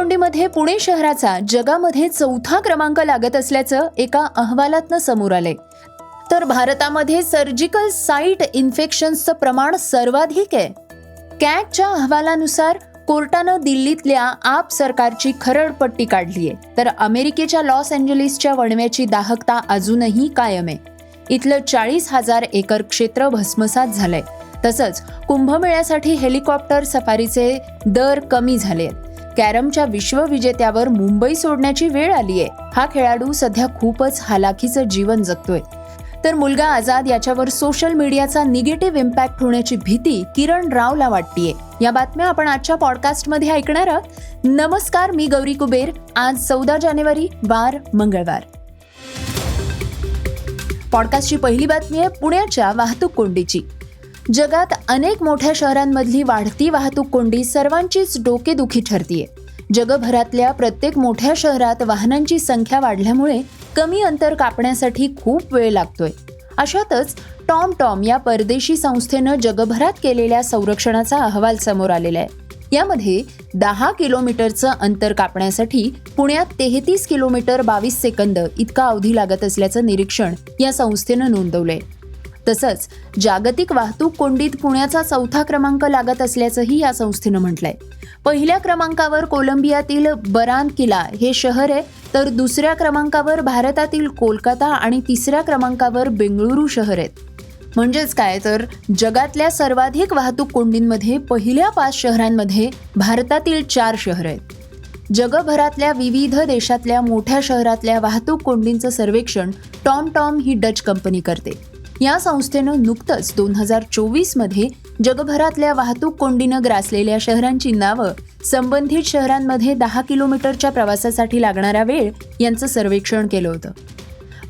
कोंडीमध्ये पुणे शहराचा जगामध्ये चौथा क्रमांक लागत असल्याचं एका अहवालातनं समोर आलंय. तर भारतामध्ये सर्जिकल साईट इन्फेक्शन्सचं प्रमाण सर्वाधिक आहे. कॅगच्या अहवालानुसार कोर्टानं दिल्लीतल्या आप सरकारची खरडपट्टी काढली आहे. तर अमेरिकेच्या लॉस एंजलिसच्या वणव्याची दाहकता अजूनही कायम आहे. इथलं चाळीस हजार एकर क्षेत्र भस्मसात झालंय. तसंच कुंभमेळ्यासाठी हेलिकॉप्टर सफारीचे दर कमी झाले आहेत. कॅरमच्या विश्वविजेत्यावर मुंबई सोडण्याची वेळ आली आहे हा खेळाडू सध्या खूपच हालाखीचं जीवन जगतोय. तर मुलगा आझाद याच्यावर सोशल मीडियाचा निगेटिव्ह इम्पॅक्ट होण्याची भीती किरण रावला वाटतीये. या बातम्या आपण आजच्या पॉडकास्टमध्ये ऐकणार आहोत. नमस्कार मी गौरी कुबेर. आज चौदा जानेवारी वार मंगळवार. पॉडकास्टची पहिली बातमी आहे पुण्याच्या वाहतूक कोंडीची. जगात अनेक मोठ्या शहरांमधली वाढती वाहतूक कोंडी सर्वांचीच डोकेदुखी ठरतीये. जगभरातल्या प्रत्येक मोठ्या शहरात वाहनांची संख्या वाढल्यामुळे कमी अंतर कापण्यासाठी खूप वेळ लागतोय. अशातच टॉम टॉम या परदेशी संस्थेनं जगभरात केलेल्या संरक्षणाचा अहवाल समोर आलेला आहे यामध्ये दहा किलोमीटरचं अंतर कापण्यासाठी पुण्यात तेहतीस किलोमीटर बावीस सेकंद इतका अवधी लागत असल्याचं निरीक्षण या संस्थेनं नोंदवलंय. तसंच जागतिक वाहतूक कोंडीत पुण्याचा चौथा क्रमांक लागत असल्याचंही या संस्थेनं म्हटलंय. पहिल्या क्रमांकावर कोलंबियातील बरान किला हे शहर आहे तर दुसऱ्या क्रमांकावर भारतातील कोलकाता आणि तिसऱ्या क्रमांकावर बेंगळुरू शहर आहेत. म्हणजेच काय तर जगातल्या सर्वाधिक वाहतूक कोंडींमध्ये पहिल्या पाच शहरांमध्ये भारतातील चार शहर आहेत. जगभरातल्या विविध देशातल्या मोठ्या शहरातल्या वाहतूक कोंडींचं सर्वेक्षण टॉम टॉम ही डच कंपनी करते. या संस्थेनं नुकतंच दोन हजार चोवीसमध्ये जगभरातल्या वाहतूक कोंडीनं ग्रासलेल्या शहरांची नावं संबंधित शहरांमध्ये दहा किलोमीटरच्या प्रवासासाठी लागणारा वेळ यांचं सर्वेक्षण केलं होतं.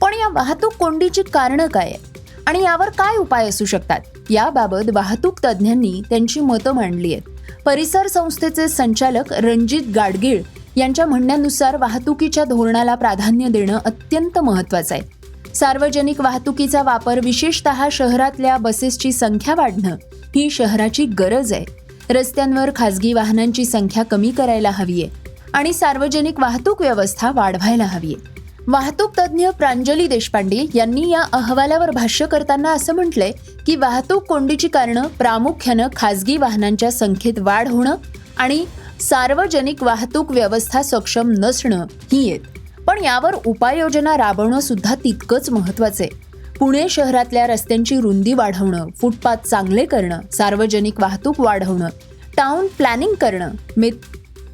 पण या वाहतूक कोंडीची कारणं काय? आहेत आणि यावर काय उपाय असू शकतात? याबाबत वाहतूक तज्ज्ञांनी त्यांची मतं मांडली आहेत. परिसर संस्थेचे संचालक रणजित गाडगीळ यांच्या म्हणण्यानुसार वाहतुकीच्या धोरणाला प्राधान्य देणं अत्यंत महत्त्वाचं आहे. सार्वजनिक वाहतुकीचा वापर विशेषतः शहरातल्या बसेसची संख्या वाढणं ही शहराची गरज आहे. रस्त्यांवर खासगी वाहनांची संख्या कमी करायला हवी आहे आणि सार्वजनिक वाहतूक व्यवस्था वाढवायला हवी आहे वाहतूक तज्ज्ञ प्रांजली देशपांडे यांनी या अहवालावर भाष्य करताना असं म्हटलंय की वाहतूक कोंडीची कारणं प्रामुख्यानं खासगी वाहनांच्या संख्येत वाढ होणं आणि सार्वजनिक वाहतूक व्यवस्था सक्षम नसणं ही आहेत. पण यावर उपाययोजना राबवणं सुद्धा तितकंच महत्वाचं आहे. पुणे शहरातल्या रस्त्यांची रुंदी वाढवणं फुटपाथ चांगले करणं सार्वजनिक वाहतूक वाढवणं टाऊन प्लॅनिंग करणं मे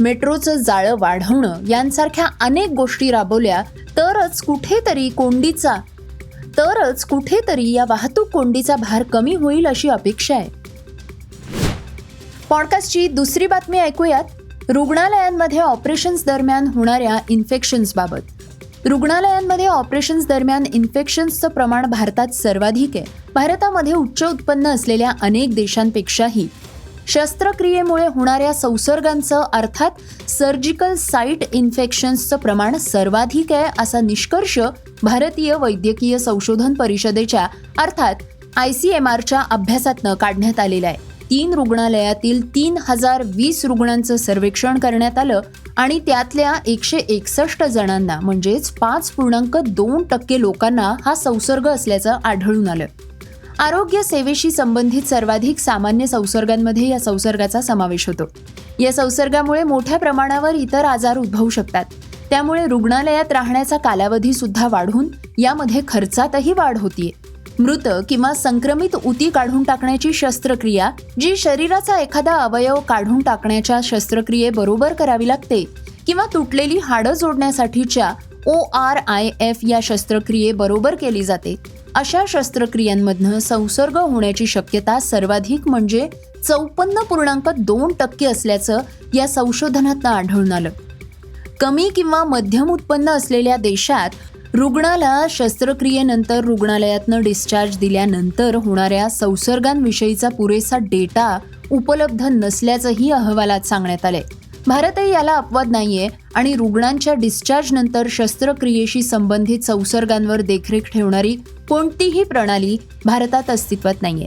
मेट्रोचं जाळं वाढवणं यांसारख्या अनेक गोष्टी राबवल्या तरच कुठेतरी कोंडीचा तरच कुठेतरी या वाहतूक कोंडीचा भार कमी होईल अशी अपेक्षा आहे. पॉडकास्टची दुसरी बातमी ऐकूयात. रुग्णालयांमध्ये ऑपरेशन्स दरम्यान होणाऱ्या इन्फेक्शन्सबाबत रुग्णालयांमध्ये ऑपरेशन्स दरम्यान इन्फेक्शन्सचं प्रमाण भारतात सर्वाधिक आहे. भारतामध्ये उच्च उत्पन्न असलेल्या अनेक देशांपेक्षाही. शस्त्रक्रियेमुळे होणाऱ्या संसर्गांचं अर्थात सर्जिकल साईट इन्फेक्शन्सचं प्रमाण सर्वाधिक आहे असा निष्कर्ष भारतीय वैद्यकीय संशोधन परिषदेच्या अर्थात आय सी एम आरच्या अभ्यासातनं काढण्यात आलेला आहे. तीन रुग्णालयातील तीन हजार वीस रुग्णांचं सर्वेक्षण करण्यात आलं आणि त्यातल्या एकशे एकसष्ट जणांना म्हणजेच पाच पूर्णांक दोन टक्के लोकांना हा संसर्ग असल्याचं आढळून आलं. आरोग्य सेवेशी संबंधित सर्वाधिक सामान्य संसर्गांमध्ये या संसर्गाचा समावेश होतो. या संसर्गामुळे मोठ्या प्रमाणावर इतर आजार उद्भवू शकतात. त्यामुळे रुग्णालयात राहण्याचा कालावधी सुद्धा वाढून यामध्ये खर्चातही वाढ होतीये. मृत किंवा संक्रमित उती काढून टाकण्याची शस्त्रक्रिया जी शरीराचा एखादा अवयव काढून टाकण्याच्या शस्त्रक्रियेबरोबर करावी लागते किंवा तुटलेली हाडं जोडण्यासाठीच्या ओ आर आय एफ या शस्त्रक्रियेबरोबर केली जाते. अशा शस्त्रक्रियांमधनं संसर्ग होण्याची शक्यता सर्वाधिक म्हणजे चौपन्न पूर्णांक दोन टक्के असल्याचं या संशोधनातनं आढळून आलं. कमी किंवा मध्यम उत्पन्न असलेल्या देशात रुग्णाला शस्त्रक्रियेनंतर रुग्णालयातनं डिस्चार्ज दिल्यानंतर होणाऱ्या संसर्गांविषयीचा पुरेसा डेटा उपलब्ध नसल्याचंही अहवालात सांगण्यात आलंय. भारतही याला अपवाद नाहीये आणि रुग्णांच्या डिस्चार्ज नंतर शस्त्रक्रियेशी संबंधित संसर्गांवर देखरेख ठेवणारी कोणतीही प्रणाली भारतात अस्तित्वात नाहीये.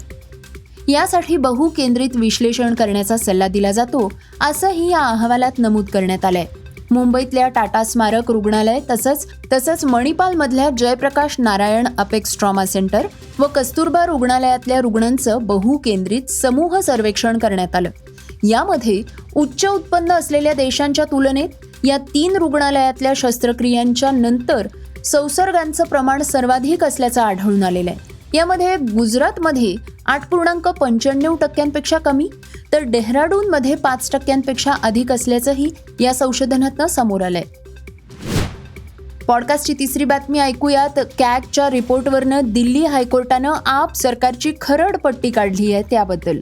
यासाठी बहुकेंद्रित विश्लेषण करण्याचा सल्ला दिला जातो असंही या अहवालात नमूद करण्यात आलंय. मुंबईतल्या टाटा स्मारक रुग्णालय तसंच तसंच मणिपालमधल्या Jayaprakash Narayan apex trauma centre व कस्तुरबा रुग्णालयातल्या रुग्णांचं बहुकेंद्रित समूह सर्वेक्षण करण्यात आलं. यामध्ये उच्च उत्पन्न असलेल्या देशांच्या तुलनेत या तीन रुग्णालयातल्या शस्त्रक्रियांच्या नंतर संसर्गांचं प्रमाण सर्वाधिक असल्याचं आढळून आलेलं आहे. यामध्ये गुजरातमध्ये आठ पूर्णांक पंच्याण्णव टक्क्यांपेक्षा कमी तर डेहराडूनमध्ये पाच टक्क्यांपेक्षा अधिक असल्याचंही या संशोधनातनं समोर आलंय. पॉडकास्टची तिसरी बातमी ऐकूयात. कॅगच्या रिपोर्टवरनं दिल्ली हायकोर्टानं आप सरकारची खरड पट्टी काढली आहे त्याबद्दल.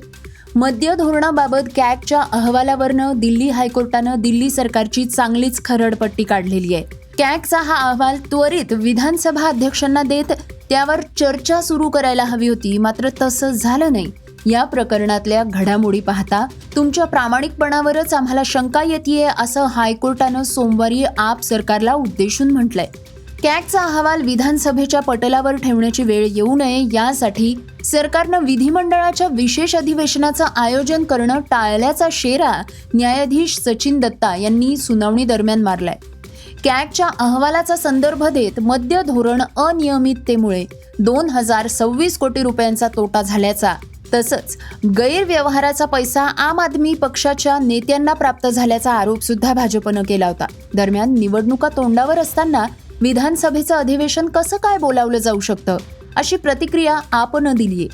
मद्य धोरणाबाबत कॅगच्या अहवालावरनं दिल्ली हायकोर्टानं दिल्ली सरकारची चांगलीच खरडपट्टी काढलेली आहे. कॅगचा हा अहवाल त्वरित विधानसभा अध्यक्षांना देत त्यावर चर्चा सुरू करायला हवी होती. मात्र तसं झालं नाही. या प्रकरणातल्या घडामोडी पाहता तुमच्या प्रामाणिकपणावरच आम्हाला शंका येते असं हायकोर्टानं सोमवारी आप सरकारला उद्देशून म्हटलंय. कॅगचा अहवाल विधानसभेच्या पटलावर ठेवण्याची वेळ येऊ नये यासाठी सरकारनं विधिमंडळाच्या विशेष अधिवेशनाचं आयोजन करणं टाळल्याचा शेरा न्यायाधीश सचिन दत्ता यांनी सुनावणी दरम्यान मारलाय. कॅटच्या अहवालाचा संदर्भ देत मद्य धोरण अनियमिततेमुळे दोन हजार सव्वीस कोटी रुपयांचा तोटा झाल्याचा तसंच गैरव्यवहाराचा पैसा आम आदमी पक्षाच्या नेत्यांना प्राप्त झाल्याचा आरोप सुद्धा भाजपनं केला होता. दरम्यान निवडणुका तोंडावर असताना विधानसभेचं अधिवेशन कसं काय बोलावलं जाऊ शकतं अशी प्रतिक्रिया आपण दिलीये.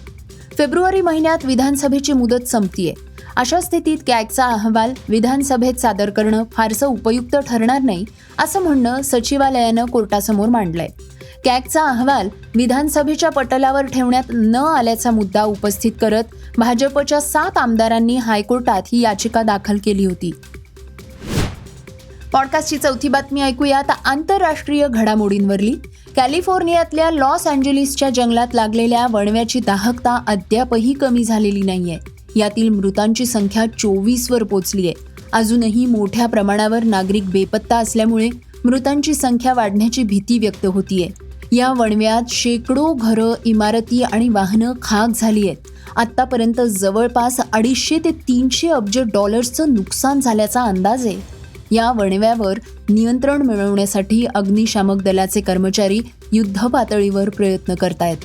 फेब्रुवारी महिन्यात विधानसभेची मुदत संपतीये. अशा स्थितीत कॅगचा अहवाल विधानसभेत सादर करणं फारसं उपयुक्त ठरणार नाही असं म्हणणं सचिवालयानं कोर्टासमोर मांडलंय. कॅगचा अहवाल विधानसभेच्या पटलावर ठेवण्यात न आल्याचा मुद्दा उपस्थित करत भाजपच्या सात आमदारांनी हायकोर्टात ही याचिका दाखल केली होती. पॉडकास्टची चौथी बातमी ऐकूया आता आंतरराष्ट्रीय घडामोडींवरली. कॅलिफोर्नियातल्या लॉस अँजेलिसच्या जंगलात लागलेल्या वणव्याची दाहकता अद्यापही कमी झालेली नाहीये. यातील मृतांची संख्या चोवीसवर पोचली आहे. अजूनही मोठ्या प्रमाणावर नागरिक बेपत्ता असल्यामुळे मृतांची संख्या वाढण्याची भीती व्यक्त होतीये. या वणव्यात शेकडो घरं इमारती आणि वाहनं खाक झाली आहेत. आत्तापर्यंत जवळपास अडीचशे ते तीनशे अब्ज डॉलर्सचं नुकसान झाल्याचा अंदाज आहे. या वणव्यावर नियंत्रण मिळवण्यासाठी अग्निशामक दलाचे कर्मचारी युद्ध पातळीवर प्रयत्न करतायत.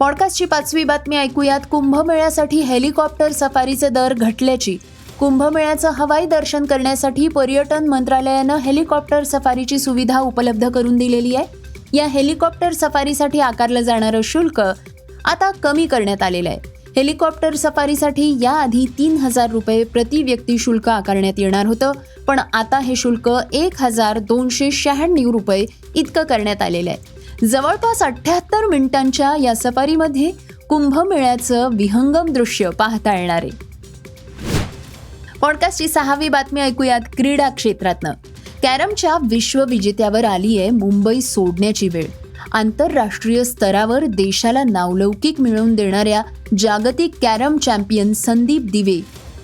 पॉडकास्टची पाचवी बातमी ऐकूयात. कुंभमेळ्यासाठी हेलिकॉप्टर सफारीचे दर घटल्याची. कुंभमेळ्याचं हवाई दर्शन करण्यासाठी पर्यटन मंत्रालयानं हेलिकॉप्टर सफारीची सुविधा उपलब्ध करून दिलेली आहे. या हेलिकॉप्टर सफारीसाठी आकारलं जाणारं शुल्क आता कमी करण्यात आलेलं आहे. हेलिकॉप्टर सफारीसाठी याआधी तीन हजार रुपये प्रति व्यक्ती शुल्क आकारण्यात येणार होतं. पण आता हे शुल्क एक हजार दोनशे शहाण्णव रुपये इतकं करण्यात आलेलं आहे. जवळपास अठ्ठ्याहत्तर मिनिटांच्या या सफारीमध्ये कुंभमेळ्याचं विहंगम दृश्य पाहता येणार आहे. पॉडकास्टची सहावी बातमी ऐकूयात क्रीडा क्षेत्रातनं. कॅरमच्या विश्वविजेत्यावर आली आहे मुंबई सोडण्याची वेळ. आंतरराष्ट्रीय स्तरावर देशाला नावलौकिक मिळवून देणाऱ्या जागतिक कॅरम चॅम्पियन संदीप दिवे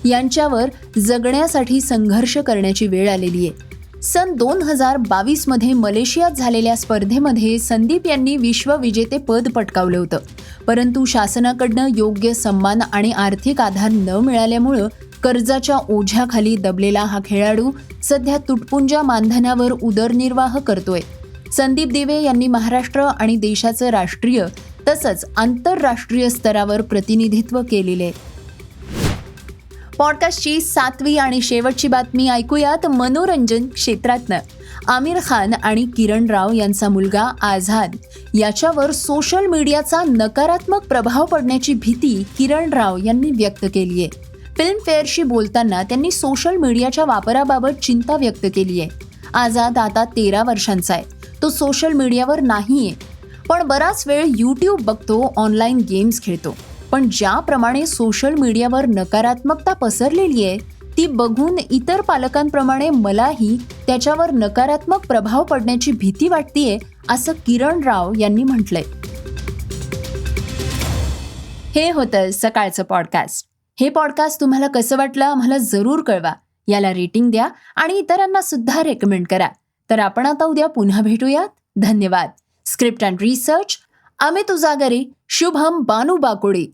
यांच्यावर जगण्यासाठी संघर्ष करण्याची वेळ आलेली आहे. सन दोन हजार बावीसमध्ये मलेशियात झालेल्या स्पर्धेमध्ये संदीप यांनी विश्वविजेते पद पटकावलं होतं. परंतु शासनाकडनं योग्य सन्मान आणि आर्थिक आधार न मिळाल्यामुळं कर्जाच्या ओझ्याखाली दबलेला हा खेळाडू सध्या तुटपुंजा मानधनावर उदरनिर्वाह करतोय. संदीप दिवे यांनी महाराष्ट्र आणि देशाचं राष्ट्रीय तसंच आंतरराष्ट्रीय स्तरावर प्रतिनिधित्व केलेले पॉडकास्टची सातवी आणि शेवटची बातमी ऐकूयात मनोरंजन क्षेत्रातनं. आमिर खान आणि किरण राव यांचा मुलगा आझाद याच्यावर सोशल मीडियाचा नकारात्मक प्रभाव पडण्याची भीती किरण राव यांनी व्यक्त केली आहे फिल्मफेअरशी बोलताना त्यांनी सोशल मीडियाच्या वापराबाबत चिंता व्यक्त केली आहे आझाद आता तेरा वर्षांचा आहे. तो सोशल मीडियावर नाहीये. पण बराच वेळ यूट्यूब बघतो ऑनलाईन गेम्स खेळतो. पण ज्याप्रमाणे सोशल मीडियावर नकारात्मकता पसरलेली आहे ती बघून इतर पालकांप्रमाणे मलाही त्याच्यावर नकारात्मक प्रभाव पडण्याची भीती वाटतीये असं किरण राव यांनी म्हटलंय. हे होतं सकाळचं पॉडकास्ट हे पॉडकास्ट तुम्हाला कसं वाटलं आम्हाला जरूर कळवा. याला रेटिंग द्या आणि इतरांना सुद्धा रेकमेंड करा. तर आपण आता उद्या पुन्हा भेटूयात. धन्यवाद. Script and research Amit Ujagari Shubham Banu Bakudi.